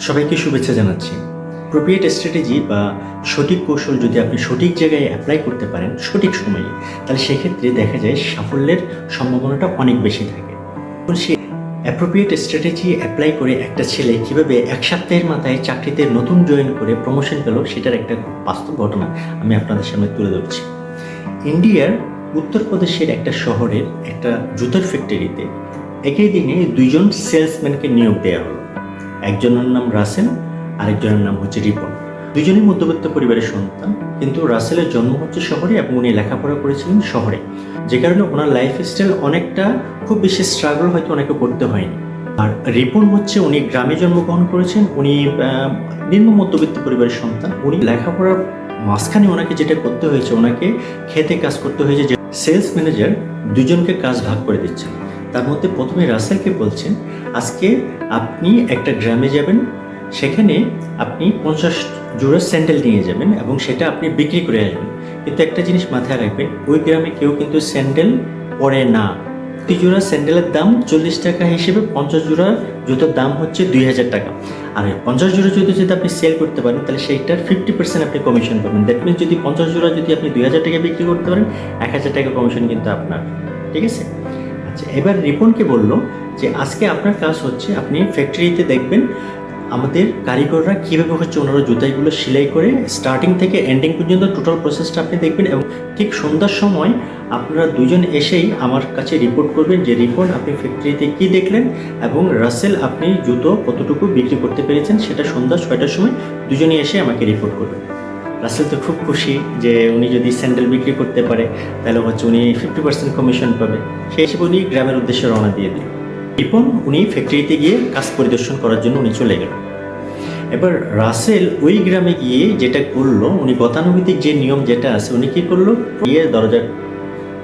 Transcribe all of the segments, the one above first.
সবাইকে শুভেচ্ছা জানাচ্ছি। প্রোপ্রিয়েট স্ট্র্যাটেজি বা সঠিক কৌশল যদি আপনি সঠিক জায়গায় অ্যাপ্লাই করতে পারেন, সঠিক সময়ে, তাহলে সেক্ষেত্রে দেখা যায় সাফল্যের সম্ভাবনাটা অনেক বেশি থাকে। সে অ্যাপ্রোপ্রিয়েট স্ট্র্যাটেজি অ্যাপ্লাই করে একটা ছেলে কীভাবে এক সপ্তাহের মাথায় চাকরিতে নতুন জয়েন করে প্রমোশন পেল, সেটার একটা বাস্তব ঘটনা আমি আপনাদের সামনে তুলে ধরছি। ইন্ডিয়ার উত্তরপ্রদেশের একটা শহরের একটা জুতোর ফ্যাক্টরিতে একই দিনে দুইজন সেলসম্যানকে নিয়োগ দেওয়া হলো। একজনের নাম রাসেল, আরেকজনের নাম হচ্ছে রিপন। দুজনই মধ্যবিত্ত পরিবারের সন্তান, কিন্তু রাসেলের জন্ম হচ্ছে শহরে এবং উনি লেখাপড়া করেছিলেন শহরে। যে কারণে ওনার লাইফ স্টাইল অনেকটা খুব বেশি স্ট্রাগল হয়তো ওনাকে করতে হয়নি। আর রিপন হচ্ছে উনি গ্রামে জন্মগ্রহণ করেছেন, উনি নিম্ন মধ্যবিত্ত পরিবারের সন্তান। উনি লেখাপড়ার মাঝখানে ওনাকে যেটা করতে হয়েছে, ওনাকে খেতে কাজ করতে হয়েছে যে সেলস ম্যানেজার দুজনকে কাজ ভাগ করে দিচ্ছেন। তার মধ্যে প্রথমে রাসেলকে বলছেন, আজকে আপনি একটা গ্রামে যাবেন, সেখানে আপনি পঞ্চাশ জোড়া স্যান্ডেল নিয়ে যাবেন এবং সেটা আপনি বিক্রি করে আসবেন। কিন্তু একটা জিনিস মাথায় রাখবেন, ওই গ্রামে কেউ কিন্তু স্যান্ডেল পরে না। প্রতি জোড়া স্যান্ডেলের দাম চল্লিশ টাকা হিসেবে পঞ্চাশ জোড়া জুতোর দাম হচ্ছে দুই হাজার টাকা। আর পঞ্চাশ জোড়া জুতো যদি আপনি সেল করতে পারেন, তাহলে সেইটার ফিফটি পার্সেন্ট আপনি কমিশন পাবেন। দ্যাট মিনস যদি পঞ্চাশ জোড়া যদি আপনি দুই হাজার টাকা বিক্রি করতে পারেন, এক হাজার টাকা কমিশন কিন্তু আপনার। ঠিক আছে? আচ্ছা এবার রিপনকে বলল যে আজকে আপনার কাজ হচ্ছে, আপনি ফ্যাক্টরিতে দেখবেন আমাদের কারিগররা কীভাবে হচ্ছে ওনারা জুতাইগুলো সেলাই করে স্টার্টিং থেকে এন্ডিং পর্যন্ত টোটাল প্রসেসটা আপনি দেখবেন এবং ঠিক সন্ধ্যার সময় আপনারা দুজন এসেই আমার কাছে রিপোর্ট করবেন যে রিপোর্ট আপনি ফ্যাক্টরিতে কী দেখলেন এবং রাসেল আপনি জুতো কতটুকু বিক্রি করতে পেরেছেন সেটা সন্ধ্যা ছয়টার সময় দুজনেই এসে আমাকে রিপোর্ট করবেন। রাসেল তো খুব খুশি যে উনি যদি স্যান্ডেল বিক্রি করতে পারে, তাহলে হচ্ছে উনি ফিফটি পার্সেন্ট কমিশন পাবে। সেই হিসেবে উনি গ্রামের উদ্দেশ্যে রওনা দিয়ে দিল। রিপন উনি ফ্যাক্টরিতে গিয়ে কাজ পরিদর্শন করার জন্য উনি চলে গেল এবার রাসেল ওই গ্রামে গিয়ে যেটা করল, উনি গতানুগতিক যে নিয়ম যেটা আছে, উনি কী করল? গিয়ে দরজা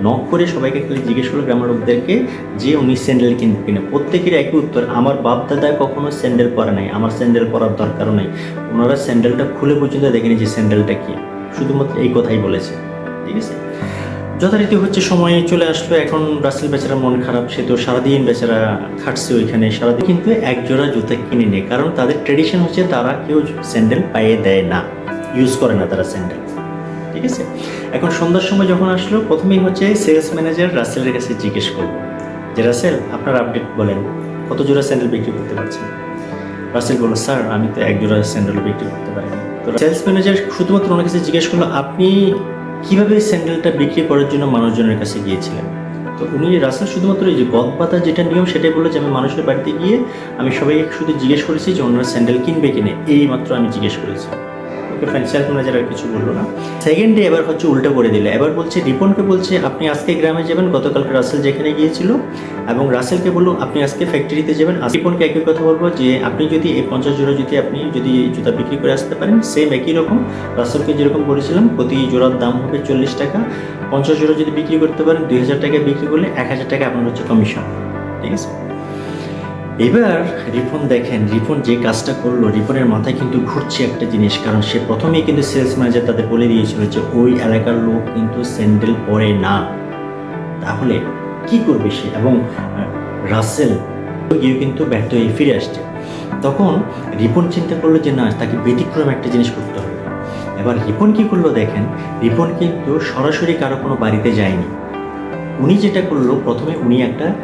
নক করে সবাইকে জিজ্ঞেস করল গ্রামের লোকদেরকে যে উনি স্যান্ডেল কিনবে কিনা। প্রত্যেকের একই উত্তর, আমার বাপ দাদা কখনো স্যান্ডেল পরে নাই, আমার স্যান্ডেল পরার দরকারও নাই। ওনারা স্যান্ডেলটা খুলে পর্যন্ত দেখেনি যে স্যান্ডেলটা কি। শুধুমাত্র এই কথাই বলেছে, ঠিক আছে? যথারীতি হচ্ছে সময় চলে আসলো, এখন রাসেল বেচারা মন খারাপ, সে তো সারাদিন বেচারা খাটছে ওইখানে, সারাদিন কিন্তু এক জোড়া জুতা কিনে নেয়, কারণ তাদের ট্রেডিশন হচ্ছে তারা কেউ স্যান্ডেল পায়ে দেয় না ইউজ করে না তারা স্যান্ডেল। ঠিক আছে এখন সন্ধ্যার সময় যখন আসলো, প্রথমেই হচ্ছে সেলস ম্যানেজার রাসেলের কাছে জিজ্ঞেস করব যে রাসেল আপনার আপডেট বলেন, কত জোড়া স্যান্ডেল বিক্রি করতে পারছেন? রাসেল বলল স্যার আমি তো এক জোড়া স্যান্ডেল বিক্রি করতে পারিনি। তো সেলস ম্যানেজার শুধুমাত্র ওনার কাছে জিজ্ঞেস করল, আপনি কীভাবে স্যান্ডেলটা বিক্রি করার জন্য মানুষজনের কাছে গিয়েছিলেন? তো উনি রাসেল শুধুমাত্র এই যে গদ পাতা যেটা নিয়ম, সেটাই বলল যে, আমি মানুষের বাড়িতে গিয়ে আমি সবাই শুধু জিজ্ঞেস করেছি যে, ওনারা স্যান্ডেল কিনবে কিনে? এই মাত্র আমি জিজ্ঞেস করেছি। ফাইন সেলস ম্যানেজার আর কিছু বলল না। সেকেন্ড ডে এবার হচ্ছে উল্টো করে দিলে। এবার বলছে, রিপনকে বলছে, আপনি আজকে গ্রামে যাবেন গতকালকে রাসেল যেখানে গিয়েছিল এবং রাসেলকে বলল, আপনি আজকে ফ্যাক্টরিতে যাবেন। রিপনকে একই কথা বলব যে, আপনি যদি এই পঞ্চাশ জোড়া যদি আপনি যদি জুতা বিক্রি করে আসতে পারেন সেম একই রকম। রাসেলকে যেরকম বলেছিলাম, প্রতি জোড়ার দাম হবে চল্লিশ টাকা। পঞ্চাশ জোড়া যদি বিক্রি করতে পারেন, দুই হাজার টাকা বিক্রি করলে এক হাজার টাকা আপনার হচ্ছে কমিশন ঠিক আছে? এবার রিপন দেখেন, রিপন যে কাজটা করল, রিপনের মাথায় কিন্তু ঘুরছে একটা জিনিস, কারণ সে প্রথমেই কিন্তু সেলস ম্যানেজার তাদের বলে দিয়েছিল যে, ওই এলাকার লোক কিন্তু স্যান্ডেল পরে না। তাহলে কি করবে সে? এবং রাসেল গিয়ে কিন্তু ব্যর্থ হয়ে ফিরে আসছে। তখন রিপন চিন্তা করল যে, না, তাকে ব্যতিক্রম একটা জিনিস করতে হবে। এবার রিপন কি করল দেখেন, রিপন কিন্তু সরাসরি কারও কোনো বাড়িতে যায়নি। উনি যেটা করল, প্রথমে উনি একটা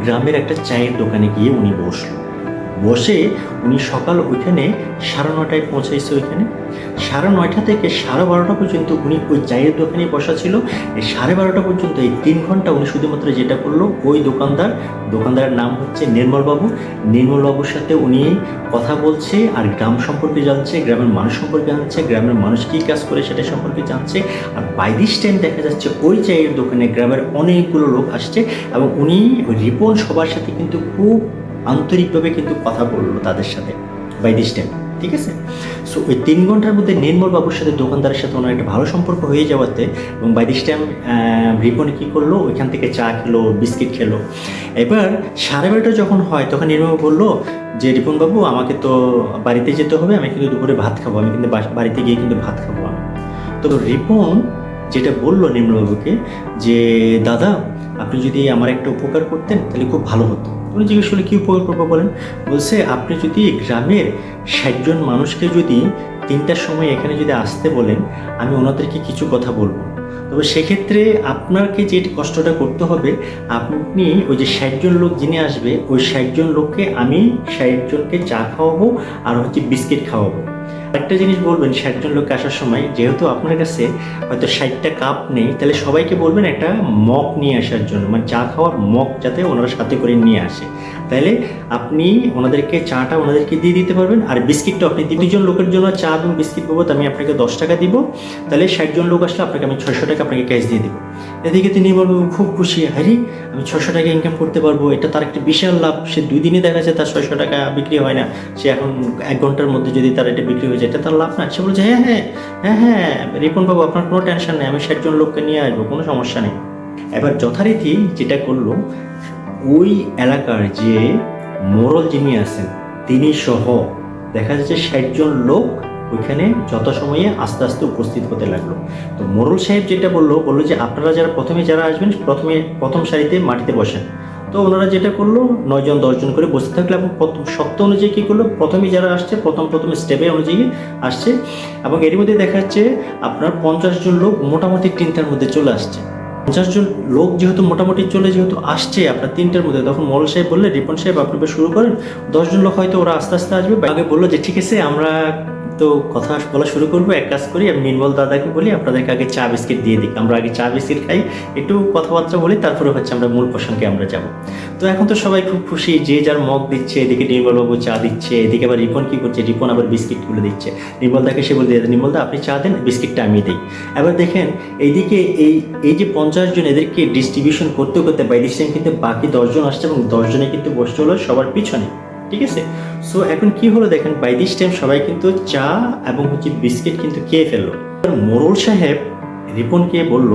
গ্রামের একটা চায়ের দোকানে গিয়ে উনি বসল। বসে উনি সকাল ওইখানে সাড়ে নটায় পৌঁছাইছে ওইখানে। সাড়ে নয়টা থেকে সাড়ে বারোটা পর্যন্ত উনি ওই চায়ের দোকানে বসা ছিল। এই সাড়ে বারোটা পর্যন্ত এই তিন ঘণ্টা উনি শুধুমাত্র যেটা করল, ওই দোকানদার, দোকানদারের নাম হচ্ছে নির্মলবাবু। নির্মলবাবুর সাথে উনি কথা বলছে আর গ্রাম সম্পর্কে জানছে, গ্রামের মানুষ সম্পর্কে জানছে, গ্রামের মানুষ কী কাজ করে সেটা সম্পর্কে জানছে। আর বাই দিস টাইম দেখা যাচ্ছে ওই চায়ের দোকানে গ্রামের অনেকগুলো লোক আসছে এবং উনি রিপন সবার সাথে কিন্তু খুব আন্তরিকভাবে কিন্তু কথা বলল তাদের সাথে বাই দিস টাইম ঠিক আছে? সো ওই তিন ঘণ্টার মধ্যে নির্মল বাবুর সাথে দোকানদারের সাথে ওনার একটা ভালো সম্পর্ক হয়ে যাওয়াতে এবং বাই দিস টাইম রিপন কী করল? ওইখান থেকে চা খেলো, বিস্কিট খেলো। এবার সাড়ে বারোটা যখন হয়, তখন নির্মল বলল যে, রিপন বাবু, আমাকে তো বাড়িতে যেতে হবে, আমি কিন্তু দুপুরে ভাত খাব, আমি কিন্তু বাড়িতে গিয়ে কিন্তু ভাত খাব আমি। তো রিপন যেটা বলল নির্মলবাবুকে যে, দাদা, আপনি যদি আমার একটা উপকার করতেন, তাহলে খুব ভালো হতো। উনি জিজ্ঞেস করলে কী উপকার করব বলেন? বলছে, আপনি যদি গ্রামের ষাটজন মানুষকে যদি তিনটার সময় এখানে যদি আসতে বলেন, আমি ওনাদেরকে কিছু কথা বলব। তবে সেক্ষেত্রে আপনাকে যে কষ্টটা করতে হবে, আপনি ওই যে ষাটজন লোক যিনি আসবে, ওই ষাটজন লোককে আমি ষাটজনকে চা খাওয়াবো আর হচ্ছে বিস্কিট খাওয়াবো। একটা জিনিস বলবেন, ষাটজন লোক আসার সময়, যেহেতু আপনার কাছে হয়তো ষাটটা কাপ নেই, তাহলে সবাইকে বলবেন একটা মগ নিয়ে আসার জন্য মানে চা খাওয়ার মগ যাতে ওনারা সাথে করে নিয়ে আসে। তাহলে আপনি ওনাদেরকে চাটা ওনাদেরকে দিয়ে দিতে পারবেন, আর বিস্কিটটা আপনি দুজন লোকের জন্য চা এবং বিস্কিট পাবো আমি আপনাকে দশ টাকা দিব। তাহলে ষাটজন লোক আসলে আপনাকে আমি ছয়শো টাকা আপনাকে ক্যাশ দিয়ে দিব। এদিকে তিনি বলব খুব খুশি। হ্যারি আমি ছশো টাকা ইনকাম করতে পারব। এটা তার একটা বিশাল লাভ। সে দুই দিনে দেখা যায় তার ছয়শো টাকা বিক্রি হয় না। সে এখন এক ঘণ্টার মধ্যে যদি তার এটা বিক্রি হয়ে যায়, এটা তার লাভ না। সে বলছে হ্যাঁ হ্যাঁ হ্যাঁ হ্যাঁ রিপন বাবু, আপনার কোনো টেনশন নেই। আমি ষাটজন লোককে নিয়ে আসব, কোনো সমস্যা নেই। এবার যথারীতি যেটা করল ওই এলাকার যে মোরল যিনি আছেন, তিনি সহ দেখা যাচ্ছে ষাটজন লোক ওইখানে যথাসময়ে আস্তে আস্তে উপস্থিত হতে লাগল। তো মোরল সাহেব যেটা বলল বলল যে আপনারা যারা প্রথমে যারা আসবেন, প্রথমে প্রথম সারিতে মাটিতে বসেন। তো ওনারা যেটা করল নয়জন দশজন করে বসে থাকলে এবং প্রথম শক্ত অনুযায়ী কী করল, প্রথমে যারা আসছে, প্রথম প্রথম স্টেপে অনুযায়ী আসছে এবং এর মধ্যে দেখা যাচ্ছে আপনার পঞ্চাশ জন লোক মোটামুটি তিনটার মধ্যে চলে আসছে। পঞ্চাশ জন লোক যেহেতু মোটামুটি চলে যেহেতু আসছে আপনার তিনটের মধ্যে, তখন মল সাহেব বললে, রিপন সাহেব আপনি শুরু করেন। দশজন লোক হয়তো ওরা আস্তে আস্তে আসবে। আগে বলল যে, ঠিক আছে, আমরা তো কথা বলা শুরু করব। এক কাজ করি, আমি নির্মল দাদাকে বলি, আপনাদেরকে আগে চা বিস্কিট দিয়ে দিই। আমরা আগে চা বিস্কিট খাই, একটু কথাবার্তা বলি, তারপরে হচ্ছে আমরা মূল প্রসঙ্গে আমরা যাব। তো এখন তো সবাই খুব খুশি, যে যার মগ দিচ্ছে, এদিকে নির্মলবাবু চা দিচ্ছে, এদিকে আবার রিপন কি করছে, রিপন আবার বিস্কিটগুলো দিচ্ছে। নির্মল দাকে সে বলতে নির্মল দা, আপনি চা দেন, বিস্কিটটা আমি দিই। এবার দেখেন, এইদিকে এই এই যে পঞ্চাশ জন এদেরকে ডিস্ট্রিবিউশন করতে করতে বাই দিস কিন্তু বাকি দশজন আসছে এবং দশজনে কিন্তু বসতে হলো সবার পিছনে। ঠিক আছে? সো এখন কি হলো দেখেন বাই দিস টাইম সবাই কিন্তু চা এবং হচ্ছে বিস্কিট কিন্তু খেয়ে ফেলল। মোরল সাহেব রিপনকে বলল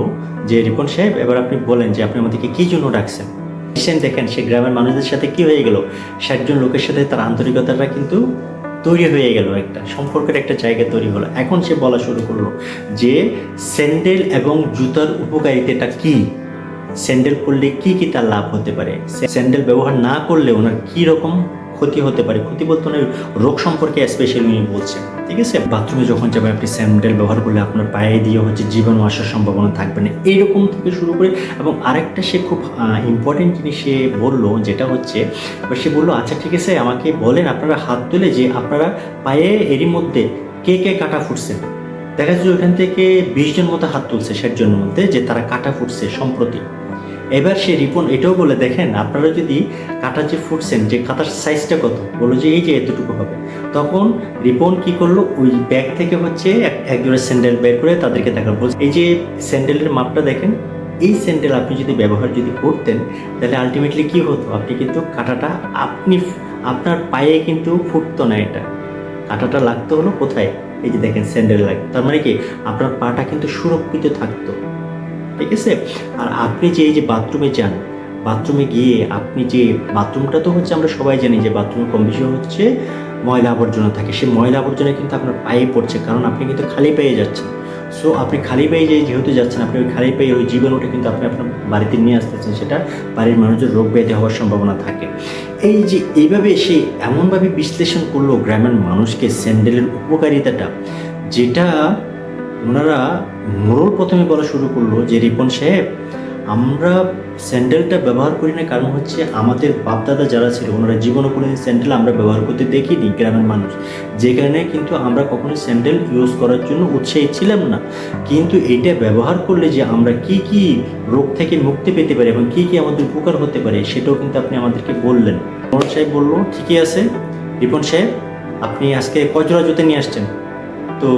যে, রিপন সাহেব, এবার আপনি বলেন যে, আপনি আমাদেরকে কি জন্য ডাকছেন? সেন দেখেন সে গ্রামের মানুষদের সাথে কি হয়ে গেল? ষাটজন লোকের সাথে তার আন্তরিকতাটা কিন্তু তৈরি হয়ে গেল একটা, সম্পর্কের একটা জায়গা তৈরি হলো। এখন সে বলা শুরু করল যে, স্যান্ডেল এবং জুতার উপকারিতাটা কি? স্যান্ডেল পরলে কি কি তার লাভ হতে পারে? স্যান্ডেল ব্যবহার না করলে ওনার কি রকম ক্ষতি হতে পারে ক্ষতি বলতে ওনার রোগ সম্পর্কে স্পেশালি উনি বলছেন। ঠিক আছে? বাথরুমে যখন যাবেন, আপনি স্যান্ডেল ব্যবহার করলে আপনার পায়ে দিয়ে হচ্ছে জীবাণু আসার সম্ভাবনা থাকবে না। এইরকম থেকে শুরু করে এবং আরেকটা সে খুব ইম্পর্টেন্ট জিনিস সে বলল, যেটা হচ্ছে, সে বলল আচ্ছা ঠিক আছে, আমাকে বলেন আপনারা হাত তুলে যে আপনারা পায়ে এরই মধ্যে কে কে কাটা ফুটছেন? দেখা যাচ্ছে ওইখান থেকে বিশ জন মতো হাত তুলছে ষাট জনের মধ্যে, যে তারা কাটা ফুটছে সম্প্রতি। এবার সে রিপন এটাও বলে দেখেন আপনারা যদি কাটা যে ফুটছেন যে কাটার সাইজটা কত বলল যে এই যে এতটুকু হবে। তখন রিপন কি করল? ওই ব্যাগ থেকে হচ্ছে এক- স্যান্ডেল বের করে তাদেরকে দেখাল। বলছে, এই যে স্যান্ডেলের মাপটা দেখেন এই স্যান্ডেল আপনি যদি ব্যবহার যদি করতেন তাহলে আলটিমেটলি কি হতো? আপনি কিন্তু কাটাটা আপনি আপনার পায়ে কিন্তু ফুটতো না এটা। কাটাটা লাগতো হলো কোথায়? এই যে দেখেন স্যান্ডেল লাগে তার মানে কি? আপনার পাটা কিন্তু সুরক্ষিত থাকতো। ঠিক আছে? আর আপনি যে এই যে বাথরুমে যান বাথরুমে গিয়ে আপনি যে বাথরুমটা তো হচ্ছে আমরা সবাই জানি যে বাথরুমে কম বেশি হচ্ছে ময়লা আবর্জনা থাকে। সেই ময়লা আবর্জনা কিন্তু আপনার পায়ে পড়ছে, কারণ আপনি কিন্তু খালি পেয়ে যাচ্ছেন। সো আপনি খালি পেয়ে যে যেহেতু যাচ্ছেন, আপনি ওই খালি পেয়ে ওই জীবাণুটা কিন্তু আপনি আপনার বাড়িতে নিয়ে আসতেছেন, সেটা বাড়ির মানুষের রোগ ব্যাধি হওয়ার সম্ভাবনা থাকে। এই যে এইভাবে সে এমনভাবে বিশ্লেষণ করল গ্রামের মানুষকে স্যান্ডেলের উপকারিতাটা, যেটা ওনারা মোড়ল প্রথমে বলা শুরু করল যে, রিপন সাহেব, আমরা স্যান্ডেলটা ব্যবহার করি না। কারণ হচ্ছে আমাদের বাপদাদা যারা ছিল, ওনারা জীবনে কোনো স্যান্ডেল আমরা ব্যবহার করতে দেখিনি গ্রামের মানুষ। যে কারণে কিন্তু আমরা কখনো স্যান্ডেল ইউজ করার জন্য উৎসাহী ছিলাম না। কিন্তু এটা ব্যবহার করলে যে আমরা কি কি রোগ থেকে মুক্তি পেতে পারি এবং কি কি আমাদের উপকার হতে পারে, সেটাও কিন্তু আপনি আমাদেরকে বললেন। মোড়ল সাহেব বলল, ঠিকই আছে। রিপন সাহেব, আপনি আজকে কয় জোড়া জুতো নিয়ে আসছেন। তো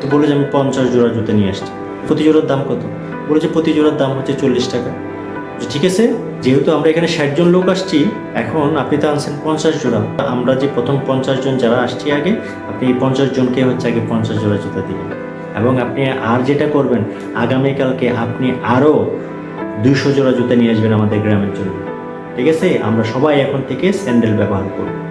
তো বলে যে আমি পঞ্চাশ জোড়া জুতো নিয়ে আসছি। প্রতি জোড়ার দাম কত? বলেছে, প্রতি জোড়ার দাম হচ্ছে চল্লিশ টাকা। ঠিক আছে, যেহেতু আমরা এখানে ষাট জন লোক আসছি, এখন আপনি তো আনছেন পঞ্চাশ জোড়া। আমরা যে প্রথম পঞ্চাশ জন যারা আসছি আগে, আপনি এই পঞ্চাশ জনকে হচ্ছে আগে পঞ্চাশ জোড়া জুতো দিবেন এবং আপনি আর যেটা করবেন, আগামীকালকে আপনি আরও দুইশো জোড়া জুতো নিয়ে আসবেন আমাদের গ্রামের জন্য। ঠিক আছে? আমরা সবাই এখন থেকে স্যান্ডেল ব্যবহার করব।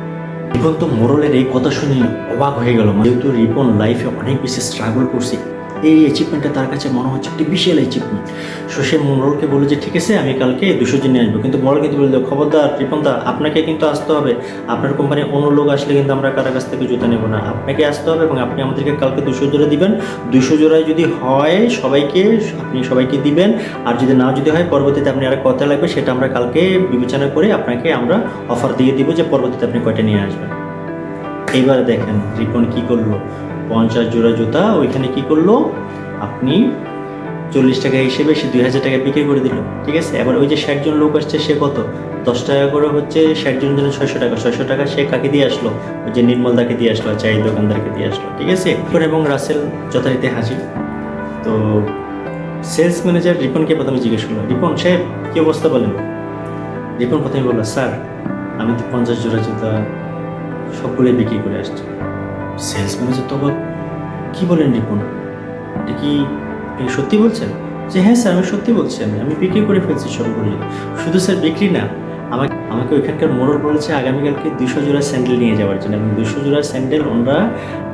রিপন তো মোরলের এই কথা শুনে অবাক হয়ে গেল যেহেতু রিপন লাইফে অনেক বেশি স্ট্রাগল করছি এই অ্যাচিভমেন্টটা তার কাছে মনে হচ্ছে একটি বিশাল অ্যাচিভমেন্ট সো সে মোড়লকে বলে যে, ঠিক আছে, আমি কালকে দুশো জন নিয়ে আসব। কিন্তু মোড়ল কিন্তু বলল খবরদার, রিপনদা, আপনাকে কিন্তু আসতে হবে। আপনার কোম্পানির অন্য লোক আসলে কিন্তু আমরা কারও কাছ থেকে জুতা নেব না। আপনাকে আসতে হবে এবং আপনি আমাদেরকে কালকে দুশো জোড়া দিবেন। দুশো জোড়ায় যদি হয় সবাইকে, আপনি সবাইকে দিবেন। আর যদি না যদি হয়, পরবর্তীতে আপনি আর কত লাগবে, সেটা আমরা কালকে বিবেচনা করে আপনাকে আমরা অফার দিয়ে দিব যে, পরবর্তীতে আপনি কয়টা নিয়ে আসবেন। এইবার দেখেন, রিপন কি করল। পঞ্চাশ জোড়া জুতা, ওইখানে কি করল? আপনি চল্লিশ টাকা হিসেবে সে দুই হাজার টাকা বিক্রি করে দিল, ঠিক আছে? এবার ওই যে ষাট জন লোক আসছে, সে কত? দশ টাকা করে হচ্ছে ষাট জন জন্য ছয়শো টাকা। ছয়শো টাকা সে কাকে দিয়ে আসলো? ওই যে নির্মল দাকে দিয়ে আসলো চাই দোকানদারকে দিয়ে আসলো, ঠিক আছে? রিপন এবং রাসেল যথারীতি হাজির। তো সেলস ম্যানেজার রিপনকে প্রথমে জিজ্ঞেস করল, রিপন সাহেব, কী অবস্থা বলেন? রিপন প্রথমে বলল, স্যার, আমি তো পঞ্চাশ জোড়া জুতা সবগুলোই বিক্রি করে আসছি। সেলস ম্যানেজার তো অবাক কী বলেন রিপন? এটা কি সত্যি বলছেন? যে হ্যাঁ স্যার, আমি সত্যি বলছি, আমি আমি বিক্রি করে ফেলছি সবগুলো শুধু স্যার বিক্রি না আমাকে আমাকে ওইখানকার মোড়ল বলেছে আগামীকালকে দুশো জোড়া স্যান্ডেল নিয়ে যাওয়ার জন্য। এবং দুশো জোড়া স্যান্ডেল ওনারা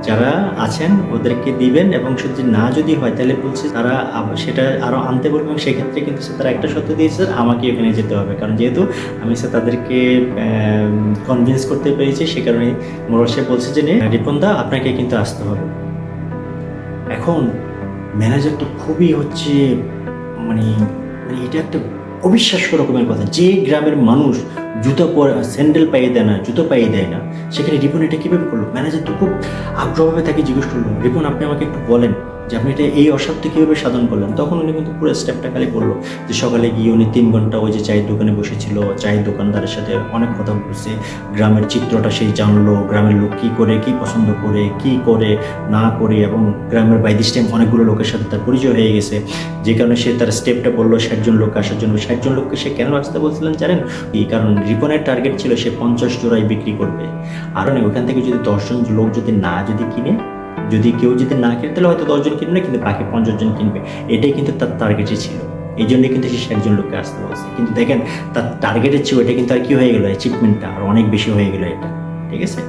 যারা আছেন ওদেরকে দিবেন এবং যদি না যদি হয় তাহলে বলছে তারা সেটা আরও আনতে বলবে এবং সেক্ষেত্রে কিন্তু স্যার তারা একটা সত্য দিয়েছে আমাকে এখানে যেতে হবে। কারণ যেহেতু আমি সে তাদেরকে কনভিন্স করতে পেরেছি সে কারণে মোড়ল সে বলছে যে "নে, রিপন দা আপনাকে কিন্তু আসতে হবে। এখন ম্যানেজার তো খুবই হচ্ছে মানে মানে এটা একটা অবিশ্বাস্য রকমের কথা। যে গ্রামের মানুষ জুতো পরে স্যান্ডেল পাইয়ে দেয় না, জুতো পাইয়ে দেয় না, সেখানে রিপন এটা কীভাবে করল? ম্যানেজার তো খুব আগ্রহভাবে তাকে জিজ্ঞেস করল, রিপন, আপনি আমাকে একটু বলেন যে আপনি এটা এই অসাধ্য কীভাবে সাধন করলেন? তখন উনি কিন্তু পুরো স্টেপটা খালি করল যে সকালে গিয়ে উনি তিন ঘণ্টা ওই যে চায়ের দোকানে বসেছিল, চায়ের দোকানদারের সাথে অনেক কথা বলছে। গ্রামের চিত্রটা সেই জানলো, গ্রামের লোক কী করে, কী পছন্দ করে, কি করে, না করে এবং গ্রামের বাইদি টাইম অনেকগুলো লোকের সাথে তার পরিচয় হয়ে গেছে। যে কারণে সে তার স্টেপটা বলল ষাটজন লোক আসার জন্য। ষাটজন লোককে সে কেন আসতে বলছিলেন জানেন? এই কারণ রিপনের টার্গেট ছিল সে পঞ্চাশ জোড়ায় বিক্রি করবে। আর ওখান থেকে যদি দশজন লোক যদি না যদি কিনে যদি কেউ যদি না কিনে, তাহলে হয়তো দশজন কিনবে কিন্তু বাকি পঞ্চাশ জন কিনবে। এটাই কিন্তু তার টার্গেটই ছিল। এই জন্যই কিন্তু সে ষাটজন লোককে আসতে বলছে। কিন্তু দেখেন, তার টার্গেটের চেয়েও এটা কিন্তু আর কি হয়ে গেল? অ্যাচিভমেন্টটা আর অনেক বেশি হয়ে গেল এটা। ঠিক আছে?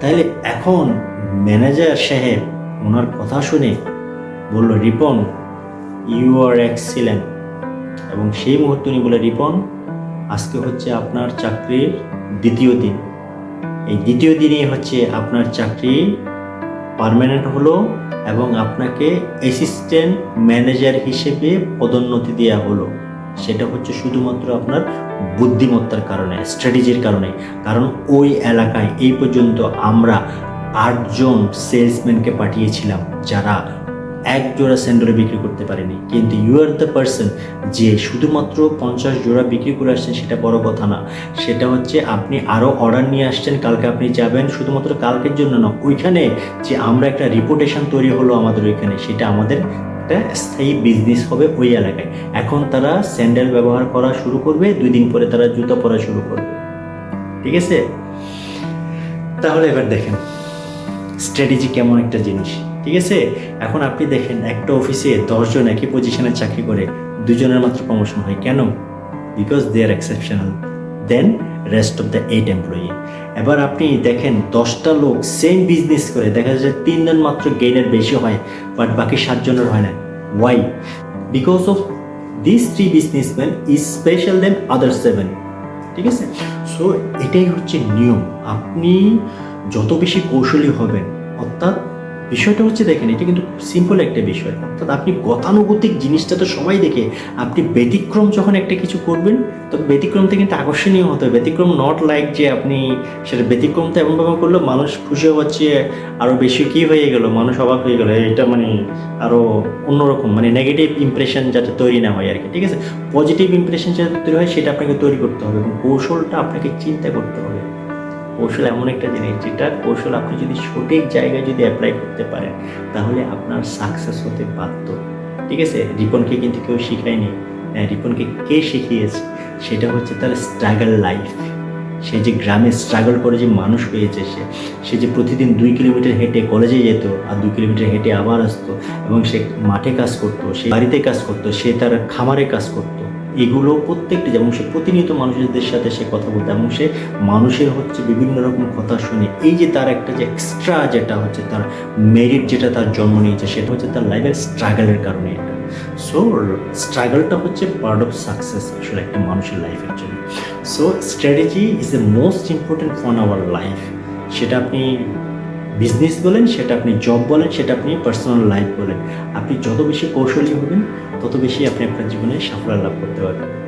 তাহলে এখন ম্যানেজার সাহেব ওনার কথা শুনে বলল, রিপন ইউ আর এক্সিলেন্ট এবং সেই মুহূর্তে উনি বলে রিপন, আজকে হচ্ছে আপনার চাকরির দ্বিতীয় দিন। এই দ্বিতীয় দিনেই হচ্ছে আপনার চাকরি পার্মানেন্ট হলো এবং আপনাকে অ্যাসিস্ট্যান্ট ম্যানেজার হিসেবে পদোন্নতি দেওয়া হলো। সেটা হচ্ছে শুধুমাত্র আপনার বুদ্ধিমত্তার কারণে, স্ট্র্যাটেজির কারণে। কারণ ওই এলাকায় এই পর্যন্ত আমরা আটজন সেলসম্যানকে পাঠিয়েছিলাম যারা এক জোড়া স্যান্ডেল বিক্রি করতে পারেনি। কিন্তু ইউ আর দ্য পার্সন যে শুধুমাত্র পঞ্চাশ জোড়া বিক্রি করে আসছেন সেটা বড় কথা না। সেটা হচ্ছে আপনি আরও অর্ডার নিয়ে আসছেন, কালকে আপনি যাবেন, শুধুমাত্র কালকের জন্য না, ওইখানে যে আমরা একটা রিপুটেশন তৈরি হলো আমাদের ওইখানে, সেটা আমাদের একটা স্থায়ী বিজনেস হবে ওই এলাকায়। এখন তারা স্যান্ডেল ব্যবহার করা শুরু করবে, দুই দিন পরে তারা জুতো পরা শুরু করবে। ঠিক আছে? তাহলে এবার দেখেন স্ট্র্যাটেজি কেমন একটা জিনিস। ঠিক আছে? এখন আপনি দেখেন, একটা অফিসে দশজন একই পজিশনে চাকরি করে, দুজনের মাত্র প্রমোশন হয়। কেন? Because they are exceptional than rest of the eight employee এবার আপনি দেখেন, দশটা লোক সেম বিজনেস করে। দেখা যায় তিনজন মাত্র গেইনের বেশি হয় বাট বাকি সাতজনের হয় না। Why because of this three businessman is special than other seven ঠিক আছে? সো এটাই হচ্ছে নিয়ম। আপনি যত বেশি কৌশলী হবেন, অর্থাৎ বিষয়টা হচ্ছে দেখেন, এটা কিন্তু সিম্পল একটা বিষয়। অর্থাৎ আপনি গতানুগতিক জিনিসটা তো সবাই দেখে, আপনি ব্যতিক্রম যখন একটা কিছু করবেন, তবে ব্যতিক্রমটা কিন্তু আকর্ষণীয় হতে হবে। ব্যতিক্রম নট লাইক যে আপনি সেটা ব্যতিক্রমটা এমনভাবে করলে, মানুষ খুশি হচ্ছে আরও বেশি কী হয়ে গেল, মানুষ অবাক হয়ে গেল। এটা মানে আরও অন্যরকম মানে নেগেটিভ ইমপ্রেশন যাতে তৈরি না হয় আর কি, ঠিক আছে? পজিটিভ ইমপ্রেশন যাতে তৈরি হয়, সেটা আপনাকে তৈরি করতে হবে এবং কৌশলটা আপনাকে চিন্তা করতে হবে। কৌশল এমন একটা জিনিস যেটা কৌশল আপনি যদি সঠিক জায়গায় যদি অ্যাপ্লাই করতে পারেন, তাহলে আপনার সাকসেস হতে বাধ্য। ঠিক আছে? রিপনকে কিন্তু কেউ শিখায়নি। রিপনকে কে শিখিয়েছে? সেটা হচ্ছে তার স্ট্রাগল লাইফ সে যে গ্রামে স্ট্রাগল করে যে মানুষ হয়েছে সে। সে যে প্রতিদিন দুই কিলোমিটার হেঁটে কলেজে যেত আর দুই কিলোমিটার হেঁটে আবার আসতো এবং সে মাঠে কাজ করতো, সে বাড়িতে কাজ করতো, সে তার খামারে কাজ করতো। এগুলো প্রত্যেকটি, যেমন সে প্রতিনিয়ত মানুষদের সাথে সে কথা বলতে, এবং সে মানুষের হচ্ছে বিভিন্ন রকম কথা শুনে, এই যে তার একটা যে এক্সট্রা যেটা হচ্ছে, তার মেরিট যেটা তার জন্ম নিয়েছে, সেটা হচ্ছে তার লাইফের স্ট্রাগলের কারণে এটা। সো স্ট্রাগলটা হচ্ছে পার্ট অফ সাকসেস আসলে একটা মানুষের লাইফের জন্য। So strategy is the most important for our life সেটা আপনি বিজনেস বলেন, সেটা আপনি জব বলেন, সেটা আপনি পার্সোনাল লাইফ বলেন। আপনি যত বেশি কৌশলী হবেন, তত বেশি আপনি আপনার জীবনে সাফল্য লাভ করতে পারবেন।